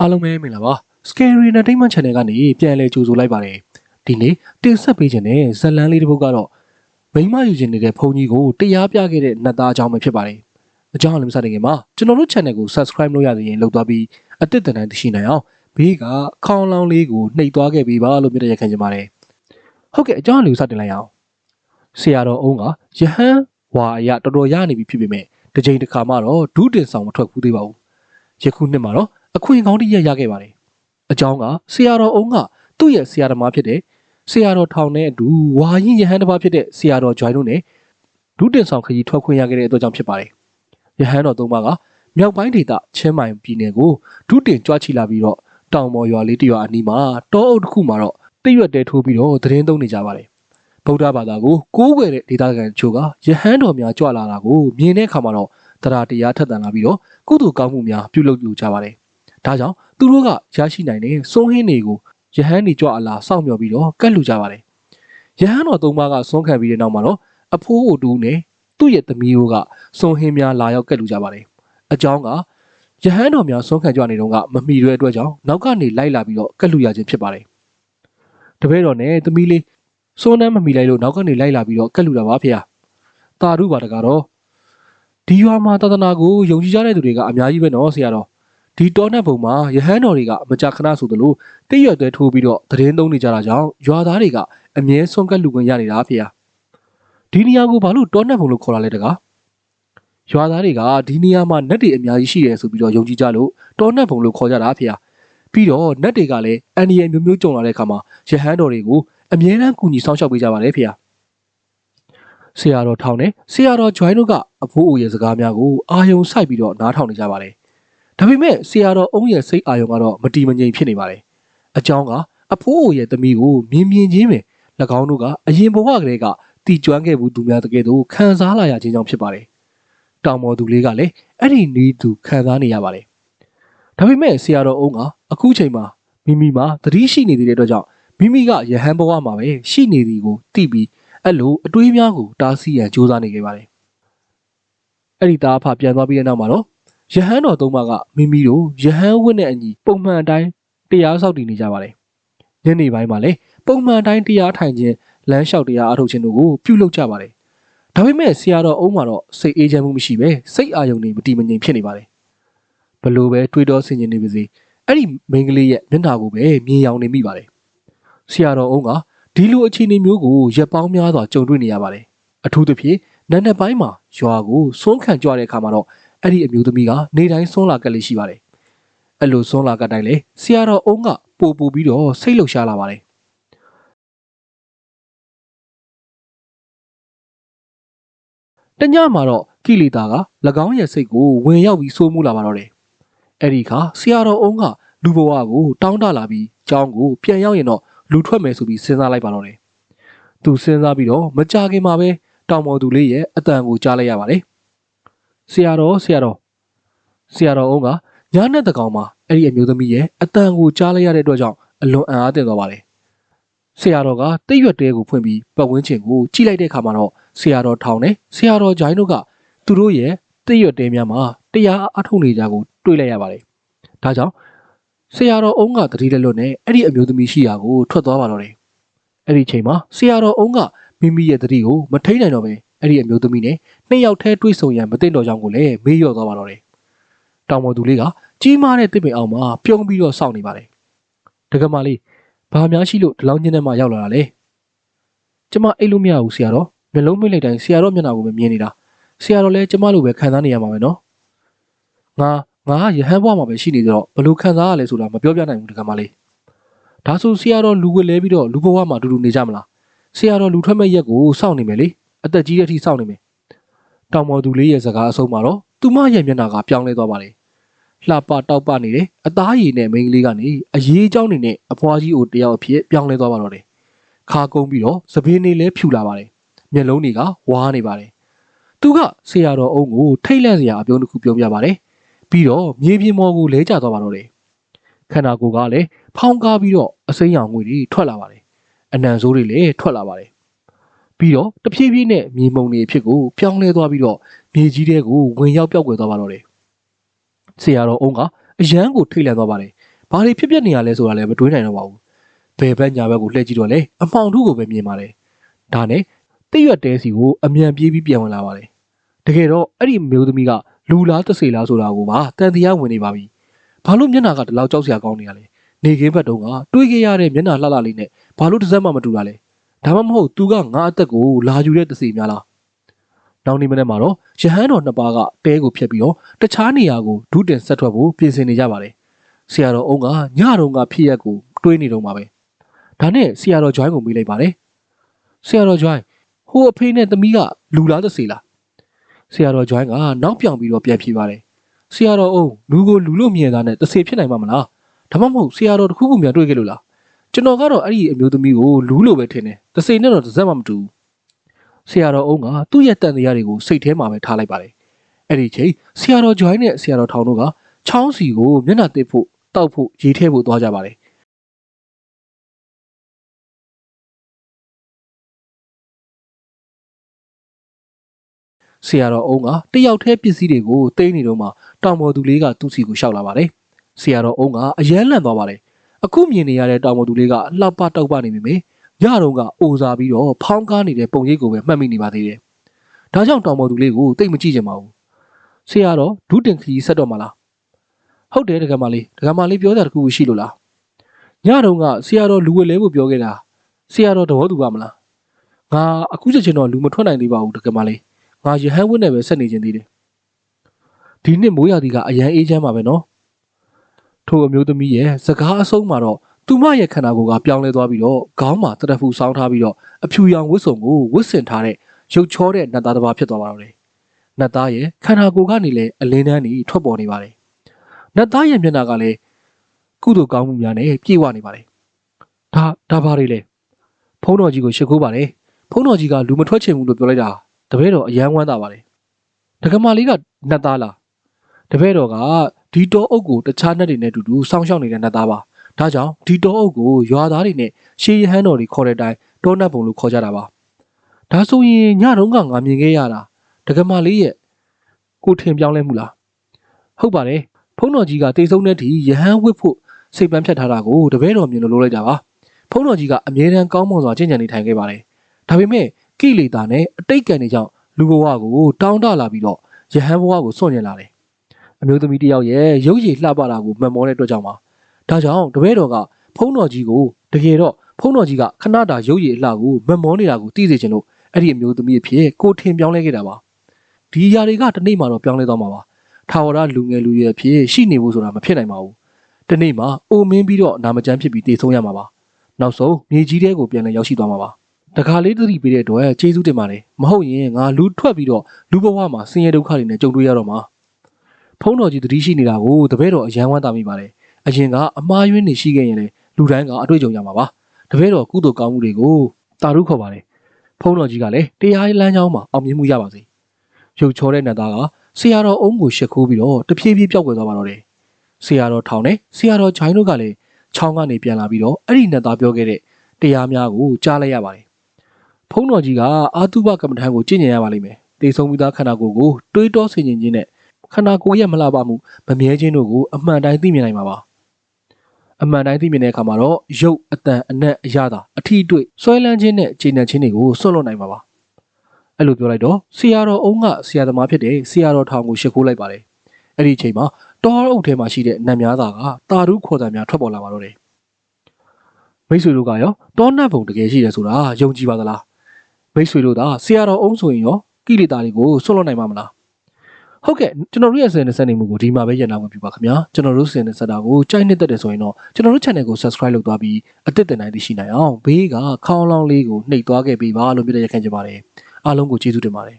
အားလုံးပဲမင်္ဂလာပါ Scary Entertainment Channel ကနေပြန်လည်ကြိုဆိုလိုက်ပါတယ်ဒီနေ့တင်ဆက်ပေးခြင်းတဲ့ဇတ်လန်းလေးတစ်ပုဒ်ကတော့မိမယူခြင်းနေတဲ့ဖုန်ကြီးကိုတရားပြခဲ့တဲ့နတ်သားအကြောင်းပဲဖြစ်ပါတယ်အကြောင်းအလည်းမစတင်ခင်မှာကျွန်တော်တို့ channel ကို subscribe လုပ်ရသေးရင်လုပ်သွားပြီးအသစ်တန်တန်သိရှိနိုင်အောင်ဘေးကခေါင်းလောင်းလေးကိုနှိပ်သွားခဲ့ပေးပါလို့မြတ်ရခံချင်ပါတယ်ဟုတ်ကဲ့အကြောင်းအလည်းစတင်လိုက်အောင်ဆရာတော်အုံးကယဟန်ဝါအရတော်တော်ရနေပြီဖြစ်ပေမဲ့တစ်ချိန်တစ်ခါမှတော့ဒုတင်ဆောင်မထွက်ဘူးသေးပါဘူး ယခုနှစ်မှာတော့အခွင့်ကောင်းတစ်ရက်ရခဲ့ပါတယ်အကြောင်းကဆရာတော်အုံးကသူ့ရဲ့ဆရာသမားဖြစ်တဲ့ဆရာတော်ထောင်နဲ့အတူဝါရင်ယဟန်တစ်ပါးဖြစ်တဲ့ဆရာတော်ဂျွိုင်းတို့နဲ့ဒုတင်ဆောင်ခကြီးထွက်ခွင့်ရခဲ့တဲ့အတွက်ကြောင့်ဖြစ်ပါတယ်။ယဟန်တော်သုံးပါးကမြောက်ပိုင်းဒေသချင်းမိုင်ပြည်နယ်ကိုဒုတင်ကြွချီလာပြီးတော့တောင်ပေါ်ရွာလေးတစ်ရွာအနီးမှာတောအုပ်တစ်ခုမှာတော့တိရွက်တဲထိုးပြီးတော့သတင်းသုံးနေကြပါတယ်။ဗုဒ္ဓဘာသာကိုကိုးကွယ်တဲ့ဒေသခံချို့ကယဟန်တော်များကြွလာတာကိုမြင်တဲ့အခါမှာတော့ တရားတရားထက်သန်လာပြီးတော့ကုသိုလ်ကောင်းမှုများပြုလုပ်လို့ကြပါတယ်။ဒါကြောင့်သူတို့ကရရှိနိုင်တဲ့စွန်းဟင်းတွေကိုယဟန်နေကြွအလာစောင့်မျှော်ပြီးတော့ကတ်လူကြပါတယ်။ယဟန်တော်သုံးပါးကစွန်းခံပြီးတဲ့နောက်မှာတော့အဖိုးအိုတူနဲ့သူ့ရဲ့သမီးတို့ကစွန်းဟင်းများလာရောက်ကတ်လူကြပါတယ်။အကြောင်းကယဟန်တော်များစွန်းခံကြနေတော့ကမမီတဲ့အတွက်ကြောင့်နောက်ကနေလိုက်လာပြီးတော့ကတ်လူရခြင်းဖြစ်ပါတယ်။တပည့်တော်နဲ့သမီးလေးစွန်းနှမ်းမမီလိုက်လို့နောက်ကနေလိုက်လာပြီးတော့ကတ်လူတာပါဖေ။တာဓုပါတကတော့ ဒီရွာမှာသာသနာကိုယုံကြည်ကြတဲ့သူတွေကအများကြီးပဲနော်ဆရာတော်ဒီတောနတ်ဘုံမှာယဟန်တော်တွေကမကြာခဏဆိုသလိုတိရွက်သွဲထိုးပြီးတော့သတင်းသုံးနေကြတာကြောင့်ရွာသားတွေကအမြဲဆုံးကတ်လူခွင့်ရနေတာဖေ။ဒီနေရာကိုဘာလို့တောနတ်ဘုံလို့ခေါ်တာလဲတကား။ရွာသားတွေကဒီနေရာမှာနတ်တွေအများကြီးရှိတယ်ဆိုပြီးတော့ယုံကြည်ကြလို့တောနတ်ဘုံလို့ခေါ်ကြတာဖေ။ပြီးတော့နတ်တွေကလည်းအန်ဒီရဲ့မျိုးမျိုးကြုံလာတဲ့အခါမှာယဟန်တော်တွေကိုအမြဲတမ်းကူညီဆောင်ရှောက်ပေးကြပါတယ်ဖေ။ ဆရာတော်ထောင်းနဲ့ဆရာတော်ဂျွိုင်းတို့ကအဖိုးအိုရဲ့စကားများကိုအာယုံစိုက်ပြီးတော့နားထောင်နေကြပါတယ်။ဒါပေမဲ့ဆရာတော်အုံးရဲ့စိတ်အာရုံကတော့မတီမငြိမ်ဖြစ်နေပါတယ်။အကြောင်းကအဖိုးအိုရဲ့သမီးကိုမြင်မြင်ချင်းပဲ၎င်းတို့ကအရင်ဘဝကလေးကတီကျွမ်းခဲ့ဘူးသူများတကယ်တော့ခံစားလာရခြင်းကြောင့်ဖြစ်ပါတယ်။တောင်ပေါ်သူလေးကလည်းအဲ့ဒီနီးသူခံစားနေရပါတယ်။ဒါပေမဲ့ဆရာတော်အုံးကအခုချိန်မှာမိမိမှာသတိရှိနေသေးတဲ့အတွက်ကြောင့်မိမိကယဟန်ဘဝမှာပဲရှိနေသည်ကိုသိပြီး အဲ့လိုအတွေးများကိုတားဆီးရန်ကြိုးစားနေခဲ့ပါတယ်။အဲ့ဒီသားအဖပြန်သွားပြီးတဲ့နောက်မှာတော့ယဟန်တော်သုံးပါးကမိမိတို့ယဟန်ဝတ်နဲ့အညီပုံမှန်အတိုင်းတရားဆောက်တည်နေကြပါတယ်။ညနေပိုင်းမှာလည်းပုံမှန်အတိုင်းတရားထိုင်ခြင်းလမ်းလျှောက်တရားအထုတ်ခြင်းတို့ကိုပြုလုပ်ကြပါတယ်။ဒါပေမဲ့ဆရာတော်အုံးမှာတော့စိတ်အေးချမ်းမှုမရှိပဲစိတ်အာရုံတွေမတည်မငြိမ်ဖြစ်နေပါတယ်။ဘလို့ပဲတွေးတောဆင်ခြင်နေပါစေအဲ့ဒီမိန်းကလေးရဲ့မျက်နှာကိုပဲမြင်ရောင်နေမိပါတယ်။ဆရာတော်အုံးက ဒီလိုအခြေအနေမျိုးကိုရက်ပေါင်းများစွာကြုံတွေ့နေရပါတယ်။အထူးသဖြင့်နံနက်ပိုင်းမှာရွာကိုစွန့်ခံကြွတဲ့အခါမှာတော့အဲ့ဒီအမျိုးသမီးကနေတိုင်းဆွန်းလာကက်လေးရှိပါတယ်။အဲ့လိုဆွန်းလာကက်တိုင်းလေဆရာတော်အုံးကပို့ပူပြီးတော့စိတ်လှုပ်ရှားလာပါတယ်။တညမှာတော့ကိလေသာက၎င်းရဲ့စိတ်ကိုဝင်ရောက်ပြီးစိုးမှုလာပါတော့တယ်။အဲ့ဒီခါဆရာတော်အုံးကလူဘဝကိုတောင်းတလာပြီးကျောင်းကိုပြန်ရောက်ရင်တော့ လူထွက်မယ်ဆိုပြီးစဉ်းစားလိုက်ပါတော့တယ်။သူစဉ်းစားပြီးတော့မကြခင်မှာပဲတောင်ပေါ်သူလေးရဲ့အတန်ကိုကြားလိုက်ရပါတယ်။ဆရာတော်ဆရာတော်ဆရာတော်အုံးကညာနဲ့တကောင်မှာအဲ့ဒီအမျိုးသမီးရဲ့အတန်ကိုကြားလိုက်ရတဲ့အတွက်ကြောင့်အလွန်အံ့အားသင့်သွားပါတယ်ဆရာတော်ကတိတ်ရွက်တဲကိုဖွင့်ပြီးပတ်ဝန်းကျင်ကိုကြည့်လိုက်တဲ့အခါမှာတော့ဆရာတော်ထောင်နဲ့ဆရာတော်ဂျိုင်းတို့ကသူတို့ရဲ့တိတ်ရွက်တဲများမှာတရားအထုတ်နေကြကိုတွေ့လိုက်ရပါတယ်ဒါကြောင့် ဆရာတော်အုံးကတတိလက်လွတ်နဲ့အဲ့ဒီအမျိုးသမီးရှိရာကိုထွက်သွားပါတော့တယ်အဲ့ဒီချိန်မှာဆရာတော်အုံးကမိမိရဲ့တတိကိုမထိန်နိုင်တော့ပဲအဲ့ဒီအမျိုးသမီးနဲ့နှစ်ယောက်တည်းတွေ့ဆုံရန်မသိတော့ကြောင်းကိုလည်းမေးလျော့သွားပါတော့တယ်။တောင်ပေါ်သူလေးကကြီးမားတဲ့တစ်ပင်အောင်မှာပြုံးပြီးတော့စောင့်နေပါတယ်။တက္ကမလေးဘာများရှိလို့ဒီလောက်ညင်းထဲမှာရောက်လာတာလဲ။ကျမအိတ်လို့မရဘူးဆရာတော်။မျက်လုံးမိတ်လိုက်တိုင်းဆရာတော်မျက်နှာကိုပဲမြင်နေတာ။ဆရာတော်လည်းကျမလိုပဲခံစားနေရမှာပဲနော်။ငါ ငါရဟန်းဘွားမှာပဲရှိနေကြတော့ဘယ်လိုခံစားရလဲဆိုတာမပြောပြနိုင်ဘူးတက္ကမလေး။ဒါဆိုဆရာတော်လူဝက်လဲပြီးတော့လူဘဝမှာအတူတူနေကြမလား။ဆရာတော်လူထွက်မဲ့ရက်ကိုစောင့်နေမယ်လေ။အသက်ကြီးတဲ့အထိစောင့်နေမယ်တောင်ပေါ်သူလေးရဲ့စကားအဆုံးမှာတော့သူမရဲ့မျက်နှာကပြောင်းလဲသွားပါတယ်။လှပတောက်ပနေတယ်အသားရည်နဲ့မိန်းကလေးကနေအရေးအကြောင်းနေနဲ့အဖွားကြီးကိုတယောက်အဖြစ်ပြောင်းလဲသွားပါတော့တယ်။ခါကုန်းပြီးတော့သပင်းနေလဲဖြူလာပါတယ်။မျက်လုံးတွေကဝါးနေပါတယ်။သူကဆရာတော်အုံးကိုထိတ်လန့်စရာအပြုံးတစ်ခုပြောပြပါတယ်။ ပြီးတော့မြေပြင်ပေါ်ကိုလဲကျသွားပါတော့တယ်။ခန္ဓာကိုယ်ကလည်းဖောင်းကားပြီးတော့အစိမ်းရောင်ငွေတွေထွက်လာပါတယ်။အနံဆိုးတွေလည်းထွက်လာပါတယ်။ပြီးတော့တဖြည်းဖြည်းနဲ့မြေမုံတွေအဖြစ်ကိုပြောင်းလဲသွားပြီးတော့မြေကြီးတဲကိုဝင်ရောက်ပြောက်ကွယ်သွားပါတော့တယ်။ဆရာတော်အုံးကအရန်ကိုထိတ်လန့်သွားပါတယ်ဘာတွေဖြစ်ပျက်နေရလဲဆိုတာလည်းမတွေးနိုင်တော့ပါဘူးဘယ်ဘက်ညာဘက်ကိုလှည့်ကြည့်တော့လဲအမှောင်ထုကိုပဲမြင်ပါတယ်ဒါနဲ့တိရွက်တဲစီကိုအမြန်ပြေးပြီးပြန်ဝင်လာပါတယ်တကယ်တော့အဲ့ဒီမျိုးသမီးက လူလားတဆေလားဆိုတာကိုပါတန်တရားဝင်နေပါပြီဘာလို့မျက်နှာကဒီလောက်ကြောက်စရာကောင်းနေရလဲနေခင်းဘက်တုန်းကတွေးခဲ့ရတဲ့မျက်နှာလှလှလေးနဲ့ဘာလို့တစ်စက်မှမတူတာလဲဒါမှမဟုတ်သူကငါအသက်ကိုလာယူတဲ့တဆေများလားနောက်နေ့မနေ့မှာတော့ရဟန်းတော်နှစ်ပါးကတဲကိုဖျက်ပြီးတော့တခြားနေရာကိုဒုတင်ဆက်ထွက်ဖို့ပြင်ဆင်နေကြပါတယ်ဆရာတော်အုံးကညတုန်းကဖြစ်ရက်ကိုတွေးနေတော့မှာပဲဒါနဲ့ဆရာတော် join ကိုမေးလိုက်ပါတယ်ဆရာတော် join ဟိုအဖေနဲ့သမီးကလူလားတဆေလား ဆရာတော် join ကနောက်ပြောင်ပြီးတော့ပြန်ဖြေပါတယ်ဆရာတော်အုံးလူကိုလူလို့မြင်တာနဲ့တဆေဖြစ်နိုင်မှာမလားဒါမှမဟုတ်ဆရာတော်တခုခုများတွေ့ခဲ့လို့လားကျွန်တော်ကတော့အဲ့ဒီအမျိုးသမီးကိုလူလို့ပဲထင်တယ်တဆေနဲ့တော့တစ်စက်မှမတူဘူးဆရာတော်အုံးကသူ့ရဲ့တန်တရားတွေကိုစိတ်ထဲမှာပဲထားလိုက်ပါတယ်အဲ့ဒီချိန်ဆရာတော် join နဲ့ဆရာတော်ထောင်တို့ကချောင်းစီကိုမျက်နှာတစ်ဖို့တောက်ဖို့ရေးထဲဖို့သွားကြပါတယ် ဆရာတော်အုံးကတယောက်တည်းပစ္စည်းတွေကိုတိမ့်နေတော့မှတောင်ပေါ်သူလေးကသူ့စီကိုရှောက်လာပါတယ်ဆရာတော်အုံးကအယမ်းလန့်သွားပါတယ်အခုမြင်နေရတဲ့တောင်ပေါ်သူလေးကလှပတောက်ပနေမိမေညတုန်းကအိုစားပြီးတော့ဖောင်းကားနေတဲ့ပုံရိပ်ကိုပဲမှတ်မိနေပါသေးတယ်ဒါကြောင့်တောင်ပေါ်သူလေးကိုတိတ်မကြည့်ချင်ပါဘူးဆရာတော်ဒုတင်ခရီးဆက်တော့မလားဟုတ်တယ်တက္ကမလေးတက္ကမလေးပြောတာတခုရှိလို့လားညတုန်းကဆရာတော်လူဝဲလဲဖို့ပြောခဲ့တာဆရာတော်သဘောတူပါမလားငါအခုချက်ချင်းတော့လူမထွက်နိုင်သေးပါဘူးတက္ကမလေး ငါရဟန်းဝတ်နဲ့ပဲဆက်နေခြင်းသေးတယ်ဒီနှစ်မိုးရာသီကအရန်အေးချမ်းပါပဲနော်ထိုအမျိုးသမီးရဲ့စကားအဆုံးမှာတော့သူမရဲ့ခန္ဓာကိုယ်ကပြောင်းလဲသွားပြီးတော့ခေါင်းမှာတရဖူဆောင်းထားပြီးတော့အဖြူရောင်ဝတ်စုံကိုဝတ်ဆင်ထားတဲ့ရုပ်ချောတဲ့နတ်သားတစ်ပါးဖြစ်သွားပါတော့တယ်နတ်သားရဲ့ခန္ဓာကိုယ်ကနေလည်းအလင်းတန်းကြီးထွက်ပေါ်နေပါတယ်နတ်သားရဲ့မျက်နှာကလည်းကုသိုလ်ကောင်းမှုများနဲ့ပြည့်ဝနေပါတယ်။ဒါဒါပါလေလေဖုန်းတော်ကြီးကိုရှ िख ိုးပါတယ်။ဖုန်းတော်ကြီးကလူမထွက်ချင်ဘူးလို့ပြောလိုက်တာ တပည့်တော်အယမ်းဝမ်းသာပါတယ်။ဒကမာလေးကနတ်သားလား။တပည့်တော်ကဒီတောအုပ်ကိုတခြားနတ်တွေနဲ့အတူတူစောင့်ရှောက်နေတဲ့နတ်သားပါ။ဒါကြောင့်ဒီတောအုပ်ကိုရွာသားတွေနဲ့ရှေးရဟန်းတော်တွေခေါ်တဲ့အတိုင်းတောနတ်ပုံလို့ခေါ်ကြတာပါ။ဒါဆိုရင်ညတုန်းကငါမြင်ခဲ့ရတာဒကမာလေးရဲ့ကိုထင်ပြောင်းလဲမှုလား။ဟုတ်ပါတယ်။ဖုန်းတော်ကြီးကတိတ်ဆုံးတဲ့ထိယဟန်ဝစ်ဖို့စိတ်ပန်းဖြတ်ထားတာကိုတပည့်တော်မြင်လို့လုပ်လိုက်တာပါဖုန်းတော်ကြီးကအမြဲတမ်းကောင်းမွန်စွာကြင်ကြံနေထိုင်ခဲ့ပါတယ်ဒါပေမဲ့ ကိလေသာနဲ့အတိတ်ကံတွေကြောင့်လူဘဝကိုတောင်းတလာပြီးတော့ယဟန်ဘဝကိုစွန့်ညင်လာတယ်အမျိုးသမီးတစ်ယောက်ရဲ့ရုပ်ရည်လှပတာကိုမှတ်မောတဲ့အတွက်ကြောင့်ပါဒါကြောင့်တပည့်တော်ကဖုန်းတော်ကြီးကိုတကယ်တော့ဖုန်းတော်ကြီးကခဏတာရုပ်ရည်အလှကိုမှတ်မောနေတာကိုသိစေချင်လို့အဲ့ဒီအမျိုးသမီးအဖြစ်ကိုထင်ပြောင်းလဲခဲ့တာပါဒီຢာတွေကတနေ့မှတော့ပြောင်းလဲသွားမှာပါထာဝရလူငယ်လူရွယ်ဖြစ်ရှိနေဖို့ဆိုတာမဖြစ်နိုင်ပါဘူး။ဒီနေ့မှာအိုမင်းပြီးတော့နာမကျန်းဖြစ်ပြီးတည်ဆုံးရမှာပါ။နောက်ဆုံးမြေကြီးတဲကိုပြန်လည်ရောက်ရှိသွားမှာပါ။ တခါလေးသတိပေးတဲ့အတွက်ကျေးဇူးတင်ပါတယ်။မဟုတ်ရင်ငါလူထွက်ပြီးတော့လူဘဝမှာဆင်းရဲဒုက္ခတွေနဲ့ကြုံတွေ့ရတော့မှာ။ဖုန်းတော်ကြီးသတိရှိနေတာကိုတပည့်တော်အယံဝမ်းသာမိပါတယ်။အရင်ကအမားယွင်းနေရှိခဲ့ရင်လေလူတိုင်းကအတွေ့အကြုံရမှာပါ။တပည့်တော်ကုသိုလ်ကောင်းမှုတွေကိုတာရုခေါ်ပါတယ်။ဖုန်းတော်ကြီးကလည်းတရားလမ်းကြောင်းမှာအောင်မြင်မှုရပါစေ။ရုပ်ချောတဲ့နတ်သားကဆရာတော်အုံးကိုရှ िख ိုးပြီးတော့တဖြည်းဖြည်းပျောက်ကွယ်သွားပါတော့တယ်။ဆရာတော်ထောင်နဲ့ဆရာတော်ဂျိုင်းတို့ကလည်းချောင်းကနေပြန်လာပြီးတော့အဲ့ဒီနတ်သားပြောခဲ့တဲ့တရားများကိုကြားလိုက်ရပါတယ်။ ဖုန်းတော်ကြီးကအာတုဘကမ္မထံကိုကြည်ညင်ရပါလိမ့်မယ်။တေဆုံးပြီးသားခန္ဓာကိုယ်ကိုတွေးတောဆင်ခြင်ခြင်းနဲ့ခန္ဓာကိုယ်ရဲ့မလှပမှုမမြဲခြင်းတို့ကိုအမှန်တိုင်းသိမြင်နိုင်မှာပါ။အမှန်တိုင်းသိမြင်တဲ့အခါမှာတော့ရုပ်အတန်အနက်အရသာအထီးတွေ့ဆွဲလန်းခြင်းနဲ့ခြေနှံခြင်းတွေကိုစွန့်လွတ်နိုင်မှာပါ။အဲ့လိုပြောလိုက်တော့ဆရာတော်အုံးကဆရာသမားဖြစ်တဲ့ဆရာတော်ထောင်ကိုရှ िख ိုးလိုက်ပါတယ်။အဲ့ဒီအချိန်မှာတောအုပ်ထဲမှာရှိတဲ့နတ်များသားကတာရုခေါ်တယ်များထွက်ပေါ်လာပါတော့တယ်။မိတ်ဆွေတို့ကရောတောနတ်ဘုံတကယ်ရှိတယ်ဆိုတာယုံကြည်ပါသလား။ မိတ်ဆွေတို့ကဆရာတော်အုံးဆိုရင်ရောကိလေသာတွေကိုဆွတ်လွတ်နိုင်မှာမလား။ဟုတ်ကဲ့ကျွန်တော်တို့ရဲ့စင်နဲ့ဆက်နေမှုကိုဒီမှာပဲရပ်နာဝင်ပြပါခင်ဗျာကျွန်တော်တို့စင်နဲ့ဆက်တာကိုကြိုက်နှစ်သက်တယ်ဆိုရင်တော့ကျွန်တော်တို့ channel ကို subscribe လုပ်သွားပြီးအသစ်တင်နိုင်သိရှိနိုင်အောင်ဘေးကခေါင်းလောင်းလေးကိုနှိပ်သွားခဲ့ပေးပါလို့မြတ်ရခင်ကြပါတယ်အားလုံးကိုကျေးဇူးတင်ပါတယ်